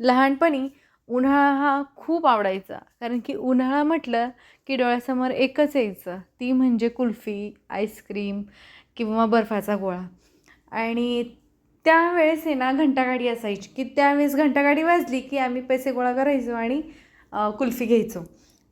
लहानपणी उन्हाळा हा खूप आवडायचा. कारण की उन्हाळा म्हटलं की डोळ्यासमोर एकच यायचं. ती म्हणजे कुल्फी आईस्क्रीम किंवा बर्फाचा गोळा. आणि त्यावेळेस आहे ना घंटागाडी असायची. की त्यावेळेस घंटागाडी वाजली की आम्ही पैसे गोळा करायचो आणि कुल्फी घ्यायचो.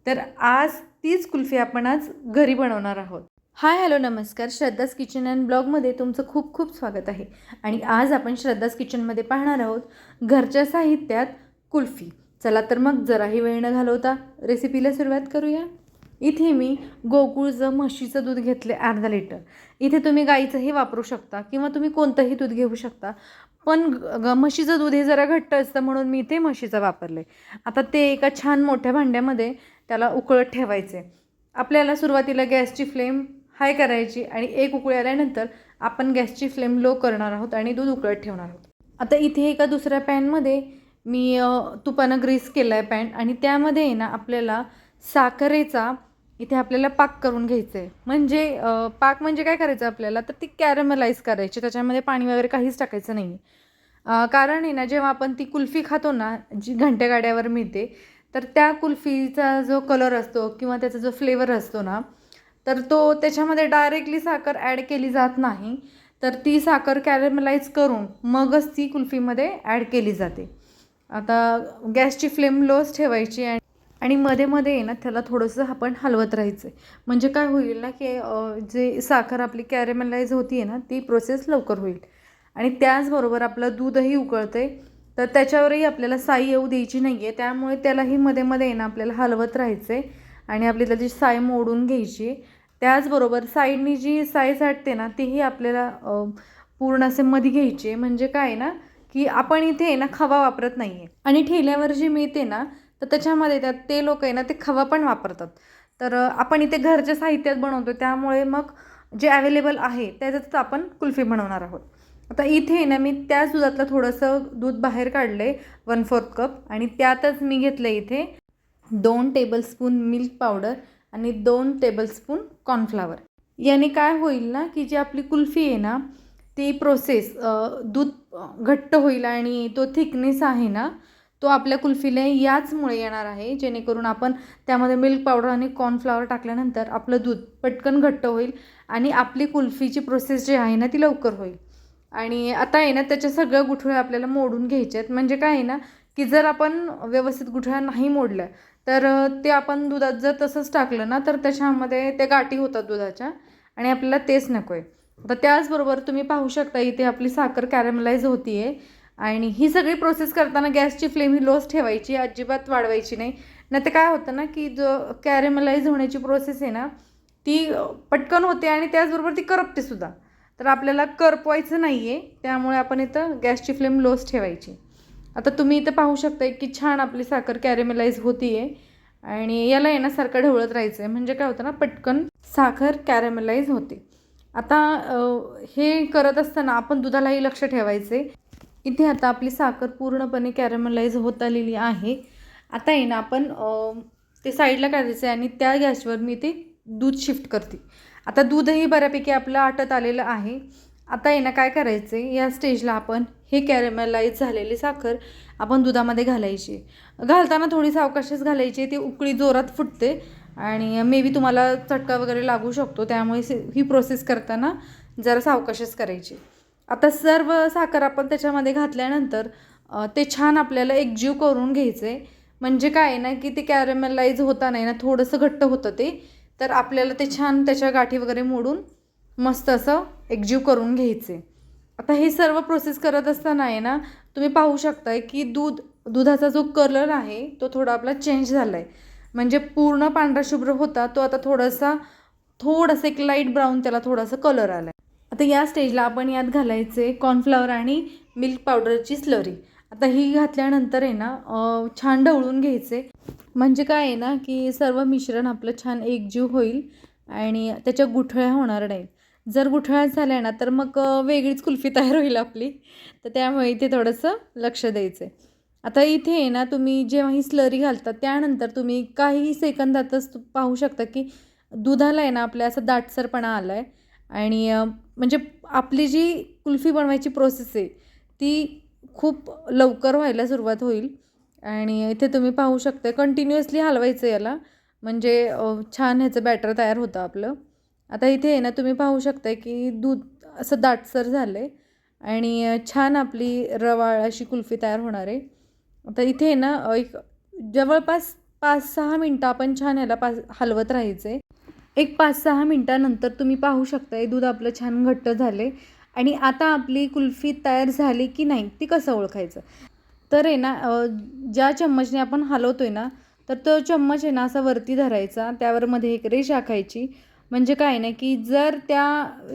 तर आज तीच कुल्फी आपण आज घरी बनवणार आहोत. हाय हॅलो नमस्कार. श्रद्धास किचन अँड ब्लॉगमध्ये तुमचं खूप खूप स्वागत आहे. आणि आज आपण श्रद्धास किचनमध्ये पाहणार आहोत घरच्या साहित्यात कुल्फी. चला तर मग जराही वेळ न घालवता रेसिपीला सुरुवात करूया. इथे मी गोकुळचं म्हशीचं दूध घेतले अर्धा लिटर इथे तुम्ही गाईचंही वापरू शकता किंवा तुम्ही कोणतंही दूध घेऊ शकता. पण ग ग- म्हशीचं दूध हे जरा घट्ट असतं म्हणून मी इथे म्हशीचं वापरले आता ते एका छान मोठ्या भांड्यामध्ये त्याला उकळत ठेवायचे आपल्याला सुरुवातीला गॅसची फ्लेम हाय करायची आणि एक उकळी आल्यानंतर आपण गॅसची फ्लेम लो करणार आहोत आणि दूध उकळत ठेवणार आहोत. आता इथे एका दुसऱ्या पॅनमध्ये मी तुपानं ग्रीस केलं आहे पॅन आणि त्यामध्ये आहे ना आपल्याला साखरेचा इथे आपल्याला पाक करून घ्यायचं आहे म्हणजे पाक म्हणजे काय करायचं आपल्याला? तर ती कॅरमलाइज करायची. त्याच्यामध्ये पाणी वगैरे काहीच टाकायचं नाही आहे कारण आहे ना जेव्हा आपण ती कुल्फी खातो ना जी घंटेगाड्यावर मिळते तर त्या कुल्फीचा जो कलर असतो किंवा त्याचा जो फ्लेवर असतो ना तर तो त्याच्यामध्ये डायरेक्टली साखर ॲड केली जात नाही. तर ती साखर कॅरेमलाइज करून मगच ती कुल्फीमध्ये ॲड केली जाते. आता गॅसची फ्लेम लोच ठेवायची आणि आणि मध्ये मध्ये ना त्याला थोडंसं आपण हलवत राहायचं आहे म्हणजे काय होईल ना की जे साखर आपली कॅरेमलाइज होती आहे ना ती प्रोसेस लवकर होईल. आणि त्याचबरोबर आपलं दूधही उकळते तर त्याच्यावरही आपल्याला साई येऊ द्यायची नाही आहे त्यामुळे त्यालाही मध्ये मध्ये ना आपल्याला हलवत राहायचं आहे आणि आपली त्याची साय मोडून घ्यायची. त्याचबरोबर साईडनी जी साय साठते ना तीही आपल्याला पूर्ण असे मध्ये घ्यायची. म्हणजे काय आहे ना की आपण इथे आहे ना खवा वापरत नाही आहे आणि ठेल्यावर जी मिळते ना तर त्याच्यामध्ये त्यात ते लोक आहे ना ते खवा पण वापरतात. तर आपण इथे घरच्या साहित्यात बनवतो त्यामुळे मग जे अवेलेबल आहे त्याच्यातच आपण कुल्फी बनवणार आहोत. आता इथे आहे ना मी त्याच दुधातलं थोडंसं दूध बाहेर काढलं आहे वन फोर्थ कप. आणि त्यातच मी घेतलं इथे दोन टेबलस्पून मिल्क पावडर आणि दोन टेबलस्पून कॉर्नफ्लावर याने काय होईल ना की जी आपली कुल्फी आहे ना ती प्रोसेस दूध घट्ट होईल आणि तो थिकनेस आहे ना तो आपल्या कुल्फीला याचमुळे येणार आहे जेणेकरून आपण त्यामध्ये मिल्क पावडर आणि कॉर्नफ्लावर टाकल्यानंतर आपलं दूध पटकन घट्ट होईल आणि आपली कुल्फीची प्रोसेस जी आहे ना ती लवकर होईल. आणि आता आहे ना त्याच्या सगळ्या गुठळ्या आपल्याला मोडून घ्यायच्या आहेत म्हणजे काय आहे ना की जर आपण व्यवस्थित गुठळ्या नाही मोडल्या तर ते आपण दुधात जर तसंच टाकलं ना तर त्याच्यामध्ये ते गाठी होतात दुधाच्या आणि आपल्याला तेच नको आहे आता त्याचबरोबर तुम्ही पाहू शकता इथे आपली साखर कॅरमलाइज होती आहे आणि ही सगळी प्रोसेस करताना गॅसची फ्लेम ही लोच ठेवायची अजिबात वाढवायची नाही. नाही तर काय होतं ना की जो कॅरेमलाइज होण्याची प्रोसेस आहे ना ती पटकन होते आणि त्याचबरोबर ती करपते सुद्धा. तर आपल्याला करपवायचं नाही आहे त्यामुळे आपण इथं गॅसची फ्लेम लोच ठेवायची. आता तुम्ही इथं पाहू शकता की छान आपली साखर कॅरेमलाइज होती आहे आणि याला येण्यासारखं ढवळत राहायचं आहे म्हणजे काय होतं ना पटकन साखर कॅरेमलाइज होते. आता हे करत असताना आपण दुधालाही लक्ष ठेवायचे इथे आता आपली साखर पूर्णपणे कॅरेमलाइज होत आलेली आहे. आता आहे ना आपण ते साईडला काढायचं आहे आणि त्या गॅसवर मी ते दूध शिफ्ट करते. आता दूधही बऱ्यापैकी आपलं आटत आलेलं आहे. आता आहे ना काय करायचं आहे या स्टेजला आपण हे कॅरेमलाईज झालेली साखर आपण दुधामध्ये घालायची. घालताना थोडी सावकाशच घालायची ती उकळी जोरात फुटते आणि मे बी तुम्हाला चटका वगैरे लागू शकतो त्यामुळे ही प्रोसेस करताना जरा सावकाशच करायची. आता सर्व साखर आपण त्याच्यामध्ये घातल्यानंतर ते छान आपल्याला एकजीव करून घ्यायचं आहे म्हणजे काय आहे ना की ते कॅरेमलाईज होता नाही ना थोडंसं घट्ट होतं ते तर आपल्याला ते छान त्याच्या गाठी वगैरे मोडून मस्त असं एकजीव करून घ्यायचे. आता हे सर्व प्रोसेस करत असताना आहे ना तुम्ही पाहू शकताय की दूध दुधाचा जो कलर आहे तो थोडा आपला चेंज झाला आहे म्हणजे पूर्ण पांढरा शुभ्र होता तो आता थोडासा थोडंसं एक लाइट ब्राऊन त्याला थोडासा कलर आला आहे आता या स्टेजला आपण यात घालायचे कॉर्नफ्लॉवर आणि मिल्क पावडरची स्लरी आता ही घातल्यानंतर आहे ना छान ढवळून घ्यायचे. म्हणजे काय आहे ना की सर्व मिश्रण आपलं छान एकजीव होईल आणि त्याच्या गुठळ्या होणार नाहीत. जर गुठळ्या झाल्या ना तर मग वेगळीच कुल्फी तयार होईल आपली. तर त्यामुळे इथे थोडंसं लक्ष द्यायचं आहे आता इथे आहे ना तुम्ही जेव्हा ही स्लरी घालता त्यानंतर तुम्ही काही सेकंदातच पाहू शकता की दुधाला आहे ना आपल्या असं दाटसरपणा आला आहे आणि म्हणजे आपली जी कुल्फी बनवायची प्रोसेस आहे ती खूप लवकर व्हायला सुरुवात होईल. आणि इथे तुम्ही पाहू शकता कंटिन्युअसली हलवायचं याला. म्हणजे छान ह्याचं बॅटर तयार होतं आपलं. आता इथे आहे ना तुम्ही पाहू शकता की दूध असं दाटसर झालं आहे आणि छान आपली रवाळ अशी कुल्फी तयार होणार आहे. आता इथे आहे ना एक जवळपास पाच सहा मिनटं आपण छान ह्याला पाच हलवत राहायचे एक पाच सहा मिनटानंतर तुम्ही पाहू शकताय दूध आपलं छान घट्ट झाले आणि आता आपली कुल्फी तयार झाली की नाही ती कसं ओळखायचं? तर आहे ना ज्या चम्मचने आपण हलवतो आहे ना तर तो चम्मच आहे ना असा वरती धरायचा त्यावर मध्ये एक रेष आखायची म्हणजे काय ना की जर त्या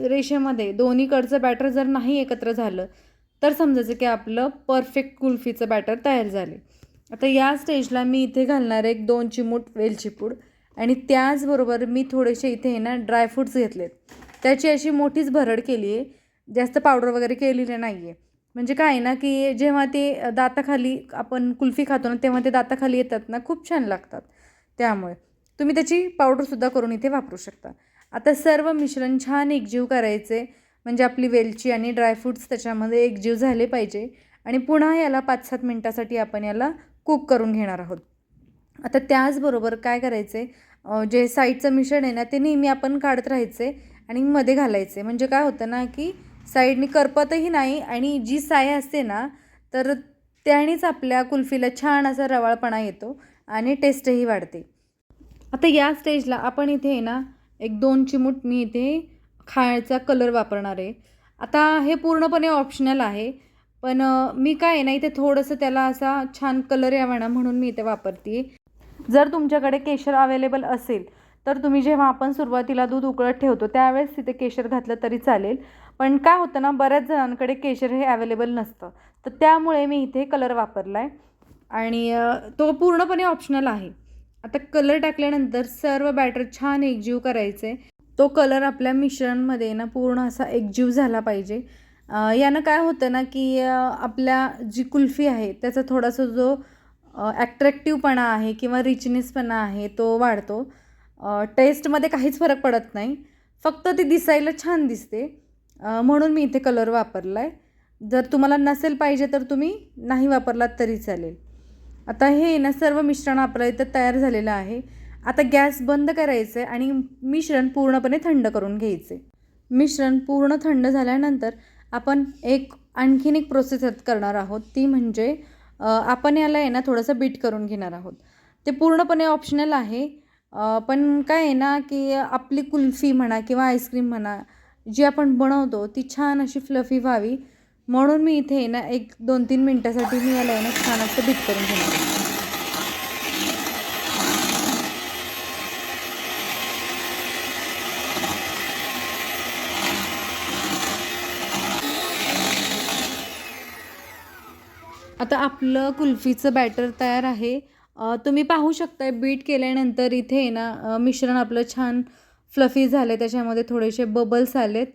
रेषेमध्ये दोन्हीकडचं बॅटर जर नाही एकत्र झालं तर समजायचं की आपलं परफेक्ट कुल्फीचं बॅटर तयार झाले. आता या स्टेजला मी इथे घालणार आहे एक दोन चिमूट वेलची पूड आणि त्याचबरोबर मी थोडेसे इथे आहे ना ड्रायफ्रूट्स घेतलेत. त्याची अशी मोठीच भरड केली आहे. जास्त पावडर वगैरे केलेली नाही आहे म्हणजे काय आहे ना की जेव्हा ते दाताखाली आपण कुल्फी खातो ना तेव्हा ते दाताखाली येतात ना खूप छान लागतात. त्यामुळे तुम्ही त्याची पावडरसुद्धा करून इथे वापरू शकता. आता सर्व मिश्रण छान एकजीव करायचे. म्हणजे आपली वेलची आणि ड्रायफ्रूट्स त्याच्यामध्ये एकजीव झाले पाहिजे. आणि पुन्हा याला पाच सात मिनटासाठी आपण याला कुक करून घेणार आहोत. आता त्याचबरोबर काय करायचे? जे साईडचं मिश्रण आहे ना ते नेहमी आपण काढत राहायचे आणि मध्ये घालायचे. म्हणजे काय होतं ना की साईडनी करपतही नाही आणि जी साय असते ना तर त्यानेच आपल्या कुल्फीला छान असा रवाळपणा येतो आणि टेस्टही वाढते. आता या स्टेजला आपण इथे ना एक दोन चिमूट मी इथे खायचा कलर वापरणार आहे. आता हे पूर्णपणे ऑप्शनल आहे पण मी काय आहे ना इथे थोडंसं त्याला असा छान कलर यावा ना म्हणून मी इथे वापरते. जर तुमच्याकडे केशर अवेलेबल असेल तर तुम्ही जेव्हा आपण सुरुवातीला दूध उकळत ठेवतो त्यावेळेस तिथे केशर घातलं तरी चालेल. पण काय होतं ना बऱ्याच जणांकडे केशर हे अवेलेबल नसतं. तर त्यामुळे मी इथे कलर वापरला आहे आणि तो पूर्णपणे ऑप्शनल आहे. आता कलर टाकल्यानंतर सर्व बॅटर छान एकजीव करायचे. तो कलर आपल्या मिश्रणमध्ये ना पूर्ण असा एकजीव झाला पाहिजे. यानं काय होतं ना की आपल्या जी कुल्फी आहे त्याचा थोडासा जो ॲट्रॅक्टिवपणा आहे किंवा रिचनेसपणा आहे तो वाढतो. टेस्टमध्ये काहीच फरक पडत नाही. फक्त ती दिसायला छान दिसते. म्हणून मी इथे कलर वापरला आहे जर तुम्हाला नसेल पाहिजे तर तुम्ही नाही वापरलात तरी चालेल. आता हे ना सर्व मिश्रण आपलं इथं तयार झालेलं आहे. आता गॅस बंद करायचं आहे आणि मिश्रण पूर्णपणे थंड करून घ्यायचे मिश्रण पूर्ण थंड झाल्यानंतर आपण एक आणखीन एक प्रोसेस करणार आहोत. ती म्हणजे आपण याला आहे ना थोडंसं बीट करून घेणार आहोत. ते पूर्णपणे ऑप्शनल आहे. पण काय आहे ना की आपली कुल्फी म्हणा किंवा आईस्क्रीम म्हणा जी आपण बनवतो ती छान अशी फ्लफी व्हावी. म्हणून मी इथे आहे ना एक दोन तीन मिनटासाठी मी याला ना छान असं बीट करून घेणार आता आपलं कुल्फीचं बॅटर तयार आहे. तुम्ही पाहू शकता बीट केल्यानंतर इथे आहे ना मिश्रण आपलं छान फ्लफी झालं आहे त्याच्यामध्ये थोडेसे बबल्स आलेत.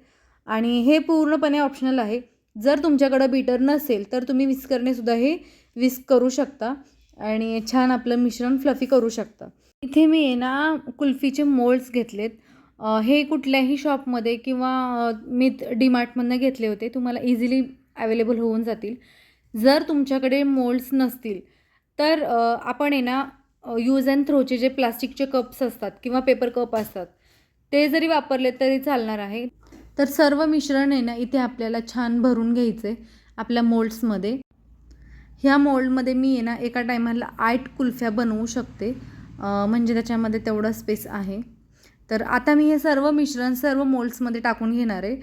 आणि हे पूर्णपणे ऑप्शनल आहे. जर तुमच्याकडं बीटर नसेल तर तुम्ही विस्करने सुद्धा हे विस्क करू शकता आणि छान आपलं मिश्रण फ्लफी करू शकता. इथे मी आहे ना कुल्फीचे मोल्ड्स घेतलेत. हे कुठल्याही शॉपमध्ये किंवा मी डीमार्टमधनं घेतले होते. तुम्हाला इझिली अवेलेबल होऊन जातील. जर तुमच्याकडे मोल्ड्स नसतील तर आपण आहे ना यूज अँड थ्रोचे जे प्लास्टिकचे कप्स असतात किंवा पेपर कप असतात ते जरी वापरले तरी चालणार आहे. तर सर्व मिश्रण आहे ना इथे आपल्याला छान भरून घ्यायचं आहे आपल्या मोल्ड्समध्ये ह्या मोल्डमध्ये मी आहे ना एका टायमाला आठ कुल्फ्या बनवू शकते. म्हणजे त्याच्यामध्ये तेवढा स्पेस आहे. तर आता मी हे सर्व मिश्रण सर्व मोल्ड्समध्ये टाकून घेणार आहे.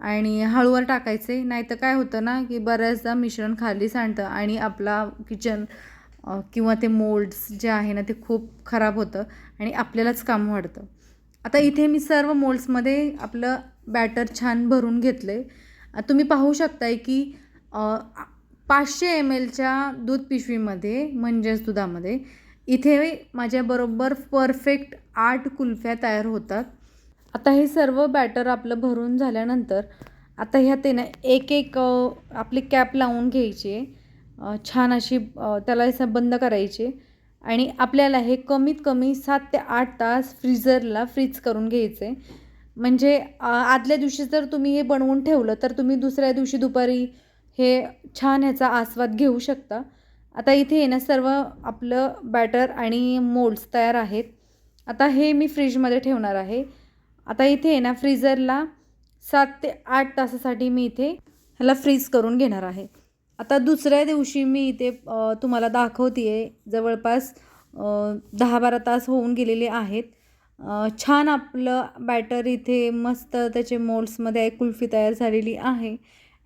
आणि हळूवर टाकायचे नाही तर काय होतं ना की बऱ्याचदा मिश्रण खाली सांडतं आणि आपला किचन किंवा ते मोल्ड्स जे आहे ना ते खूप खराब होतं आणि आपल्यालाच काम वाढतं. आता इथे मी सर्व मोल्ड्समध्ये आपलं बॅटर छान भरून घेतलं आहे तुम्ही पाहू शकताय की पाचशे एम एलच्या दूध पिशवीमध्ये म्हणजेच दुधामध्ये इथे माझ्याबरोबर परफेक्ट आठ कुल्फ्या तयार होतात. आता हे सर्व बॅटर आपलं भरून झाल्यानंतर आता ह्यात आहे ना एक एक आपली कॅप लावून घ्यायची. आहे. छान अशी त्याला असं बंद करायचे. आणि आपल्याला हे कमीत कमी सात ते आठ तास फ्रीझरला फ्रीज करून घ्यायचे. म्हणजे आदल्या दिवशी जर तुम्ही हे बनवून ठेवलं तर तुम्ही दुसऱ्या दिवशी दुपारी हे छान ह्याचा आस्वाद घेऊ शकता. आता इथे आहे ना सर्व आपलं बॅटर आणि मोल्ड्स तयार आहेत. आता हे मी फ्रीजमध्ये ठेवणार आहे. आता इथे आहे ना फ्रीजरला सात ते आठ तासासाठी मी इथे ह्याला फ्रीज करून घेणार आहे. आता दुसऱ्या दिवशी मी इथे तुम्हाला दाखवते आहे जवळपास दहा बारा तास होऊन गेलेले आहेत. छान आपलं बॅटर इथे मस्त त्याचे मोल्ड्समध्ये एक कुल्फी तयार झालेली आहे.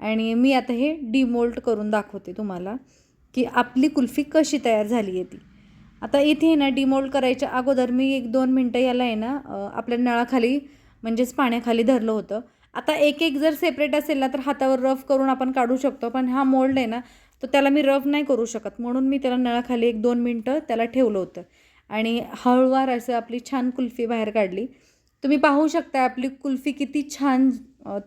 आणि मी आता हे डिमोल्ट करून दाखवते तुम्हाला की आपली कुल्फी कशी तयार झाली आहे ती. आता इथे आहे ना डिमोल्ड करायच्या अगोदर मी एक दोन मिनटं याला आहे ना आपल्या नळाखाली म्हणजेच पाण्याखाली धरलं होतं. आता एक एक जर सेपरेट असेल ना तर हातावर रफ करून आपण काढू शकतो. पण हा मोल्ड आहे ना तर त्याला मी रफ नाही करू शकत. म्हणून मी त्याला नळाखाली एक दोन मिनटं त्याला ठेवलं होतं. आणि हळूवार असं आपली छान कुल्फी बाहेर काढली. तुम्ही पाहू शकता आपली कुल्फी किती छान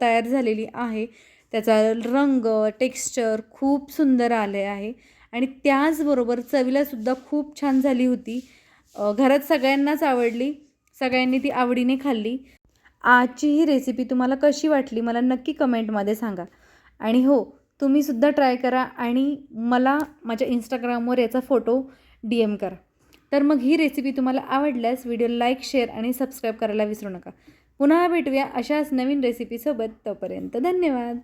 तयार झालेली आहे. त्याचा रंग टेक्स्चर खूप सुंदर आले आहे. आणि त्याचबरोबर चवीलासुद्धा खूप छान झाली होती. घरात सगळ्यांनाच आवडली. सगळ्यांनी ती आवडीने खाल्ली. आजची ही रेसिपी तुम्हाला कशी वाटली मला नक्की कमेंटमध्ये सांगा. आणि हो तुम्हीसुद्धा ट्राय करा आणि मला माझ्या इंस्टाग्रामवर याचा फोटो डी एम करा. तर मग ही रेसिपी तुम्हाला आवडल्यास व्हिडिओ लाईक शेअर आणि सबस्क्राईब करायला विसरू नका. पुन्हा भेटूया अशाच नवीन रेसिपीसोबत तोपर्यंत धन्यवाद.